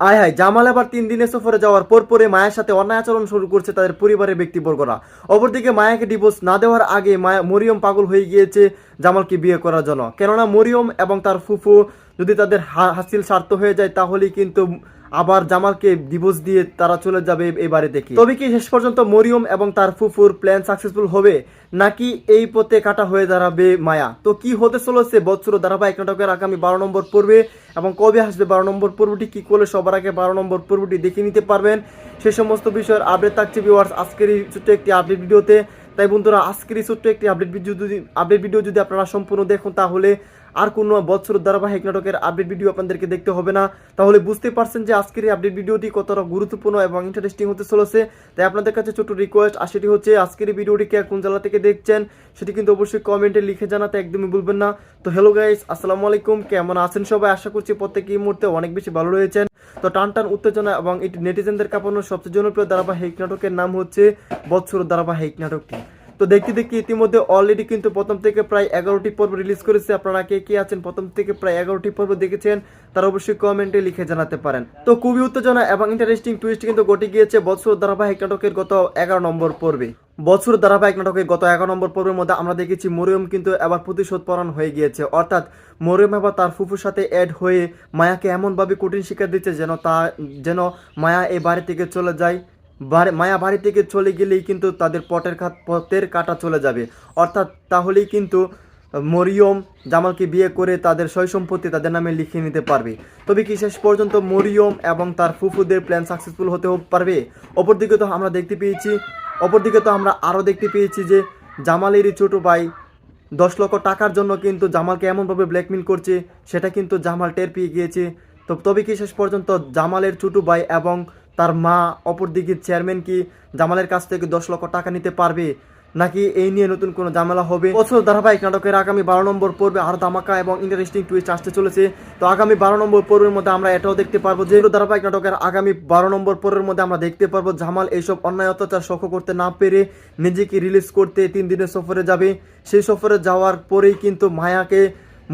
আয় হায়, জামাল আবার তিন দিনের সফরে যাওয়ার পর পরে মায়ের সাথে অন্যায় আচরণ শুরু করছে তাদের পরিবারের ব্যক্তিবর্গরা। অপরদিকে মায়াকে ডিভোর্স না দেওয়ার আগে মায়া মরিয়ম পাগল হয়ে গিয়েছে জামালকে বিয়ে করার জন্য। কেননা মরিয়ম এবং তার ফুফু যদি তাদের হাসিল স্বার্থ হয়ে যায় তাহলেই কিন্তু আবার জামালকে ডিভোর্স দিয়ে তারা চলে যাবে এই বাড়ি থেকে। তবে কি শেষ পর্যন্ত মরিয়ম এবং তার ফুফুর প্ল্যান সাকসেসফুল হবে? নাকি এই পথে কাটা হয়ে দাঁড়াবে মায়া? তো কি হতে চলেছে বৎসর ধারাবাহিক নাটকের আগামী বারো নম্বর পর্বে? এবং কবে আসবে বারো নম্বর পর্বটি? কি করলে সবার আগে বারো নম্বর পর্বটি দেখে নিতে পারবেন? সে সমস্ত বিষয়ের আপডেট থাকছে ভিউয়ার্স আজকের এই ছোট্ট একটি আপডেট ভিডিওতে তাই বন্ধুরা, আজকের এই ছোট্ট একটি আপডেট ভিডিও যদি আপডেট ভিডিও যদি আপনারা সম্পূর্ণ দেখুন, তাহলে আর কোনো বৎসর ধারাবাহিক নাটকের আপডেট ভিডিও আপনাদেরকে দেখতে হবে না। তাহলে বুঝতে পারছেন যে আজকের এই আপডেট ভিডিওটি কতটা গুরুত্বপূর্ণ এবং ইন্টারেস্টিং হতে চলেছে। তাই আপনাদের কাছে ছোট রিকোয়েস্ট আর সেটি হচ্ছে, আজকের এই ভিডিওটি কে কোন জেলা থেকে দেখছেন, সেটি কিন্তু অবশ্যই কমেন্টে লিখে জানাতে একদমই ভুলবেন না। তো হ্যালো গাইস আসসালামু আলাইকুম, কেমন আছেন সবাই? আশা করছি প্রত্যেকে এই মুহূর্তে অনেক বেশি ভালো রয়েছেন। তো টান টান উত্তেজনা এবং এটি নেটিজেনদের কাঁপানোর সবচেয়ে জনপ্রিয় ধারাবাহিক নাটকের নাম হচ্ছে বৎসর ধারাবাহিক নাটকটি। তো দেখতে দেখতে ইতিমধ্যে অলরেডি কিন্তু প্রথম থেকে প্রায় এগারোটি পর্ব রিলিজ করেছে। আপনারা কে কে আছেন? প্রথম থেকে প্রায় এগারোটি পর্ব দেখেছেন, তারা অবশ্যই কমেন্টে লিখে জানাতে পারেন। তো খুবই উত্তেজনা এবং ইন্টারেস্টিং টুইস্ট কিন্তু ঘটে গিয়েছে বৎসর ধারাবাহিক নাটকের গত এগারো নম্বর পর্বে। বছর ধারাবাহিক নাটকের গত এগারো নম্বর পর্বের মধ্যে আমরা দেখেছি মরিয়ম কিন্তু এবার প্রতিশোধ পরায়ণ হয়ে গিয়েছে। অর্থাৎ মরিয়ম এবার তার ফুফুর সাথে অ্যাড হয়ে মায়াকে এমনভাবে কঠিন শিক্ষা দিচ্ছে যেন তা যেন মায়া এই বাড়ি থেকে চলে যায়। মায়া বাড়ি থেকে চলে গেলেই কিন্তু তাদের পটের পথের কাটা চলে যাবে। অর্থাৎ তাহলেই কিন্তু মরিয়ম জামালকে বিয়ে করে তাদের সয় সম্পত্তি তাদের নামে লিখিয়ে নিতে পারবে। তবে কি শেষ পর্যন্ত মরিয়ম এবং তার ফুফুদের প্ল্যান সাকসেসফুল হতে পারবে? অপরদিকে তো আমরা দেখতে পেয়েছি অপরদিকে তো আমরা আরও দেখতে পেয়েছি যে জামালেরই ছোট ভাই দশ লক্ষ টাকার জন্য কিন্তু জামালকে এমনভাবে ব্ল্যাকমেল করছে, সেটা কিন্তু জামাল টের পেয়ে গিয়েছে। তো তবে কি শেষ পর্যন্ত জামালের ছোট ভাই এবং তার মা অপরদিকে চেয়ারম্যান কি জামালের কাছ থেকে দশ লক্ষ টাকা নিতে পারবে? নাকি এই নিয়ে নতুন কোনো ঝামেলা হবে? বছর ধারাবাহিক নাটকের আগামী বারো নম্বর পর্বে আরও ধামাকা এবং ইন্টারেস্টিং টুইস্ট আসতে চলেছে। তো আগামী বারো নম্বর পর্বের মধ্যে আমরা এটাও দেখতে পারব যে ধারাবাহিক নাটকের আগামী বারো নম্বর পর্বের মধ্যে আমরা দেখতে পারব জামাল এইসব অন্যায় অত্যাচার সহ করতে না পেরে নিজেকে রিলিজ করতে তিন দিনের সফরে যাবে। সেই সফরে যাওয়ার পরেই কিন্তু মায়াকে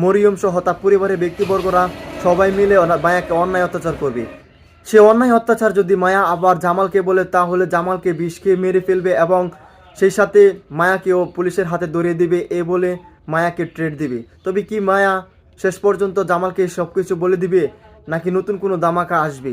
মরিয়ম সহ তার পরিবারের ব্যক্তিবর্গরা সবাই মিলে মায়াকে অন্যায় অত্যাচার করবে। সে অন্যায় অত্যাচার যদি মায়া আবার জামালকে বলে, তাহলে জামালকে বিষ খেয়ে মেরে ফেলবে এবং সেই সাথে মায়াকেও পুলিশের হাতে ধরিয়ে দিবে, এ বলে মায়াকে ট্রেড দিবে। তবে কি মায়া শেষ পর্যন্ত জামালকে সব কিছু বলে দিবে, নাকি নতুন কোনো দামাকা আসবে?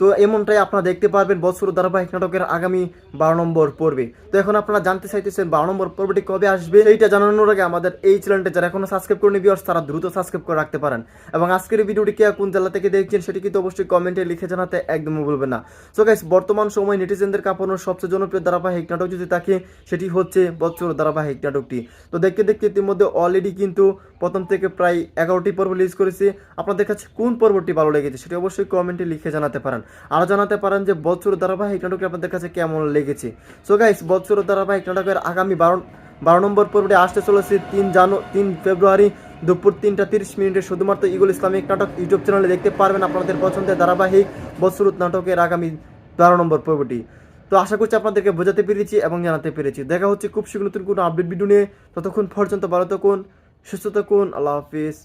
তো এমনটাই আপনারা দেখতে পারবেন বছর ধারাবাহিক নাটকের আগামী বারো নম্বর পর্বে। তো এখন আপনারা জানতে চাইতেছেন বারো নম্বর পর্বটি কবে আসবে এইটা জানানোর আগে আমাদের এই চ্যানেলটা যারা এখনও সাবস্ক্রাইব করেনি ভিউয়ার্স তারা দ্রুত সাবস্ক্রাইব করে রাখতে পারেন। এবং আজকের ভিডিওটি কে কোন জেলা থেকে দেখছেন সেটি কিন্তু অবশ্যই কমেন্টে লিখে জানাতে একদমই ভুলবেন না। সো গাইস বর্তমান সময় নেটিজেনদের কাঁপানোর সবচেয়ে জনপ্রিয় ধারাবাহিক নাটক যদি থাকে, সেটি হচ্ছে বছর ধারাবাহিক নাটকটি। তো দেখতে দেখতে ইতিমধ্যে অলরেডি কিন্তু প্রথম থেকে প্রায় এগারোটি পর্ব রিলিজ করেছে। আপনাদের কাছে কোন পর্বটি ভালো লেগেছে সেটি অবশ্যই কমেন্টে লিখে জানাতে পারেন। আরও জানাতে পারেন যে বছর ধারাবাহিক নাটকটি আপনাদের কাছে কেমন লেগেছে। সো গাইস বছর ধারাবাহিক নাটকের আগামী বারো বারো নম্বর পর্বটি আসতে চলেছে তিন জানু, তিন ফেব্রুয়ারি দুপুর তিনটা তিরিশ মিনিটে। শুধুমাত্র ইগুল ইসলামিক নাটক ইউটিউব চ্যানেলে দেখতে পারবেন আপনাদের পছন্দের ধারাবাহিক বছরুত নাটকের আগামী বারো নম্বর পর্বটি। তো আশা করছি আপনাদেরকে বোঝাতে পেরেছি এবং জানাতে পেরেছি। দেখা হচ্ছে খুব শীঘ্র নতুন কোনো আপডেট ভিডিও নিয়ে। ততক্ষণ পর্যন্ত ভালো থাকুন, সুস্থ থাকুন, আল্লাহ হাফিজ।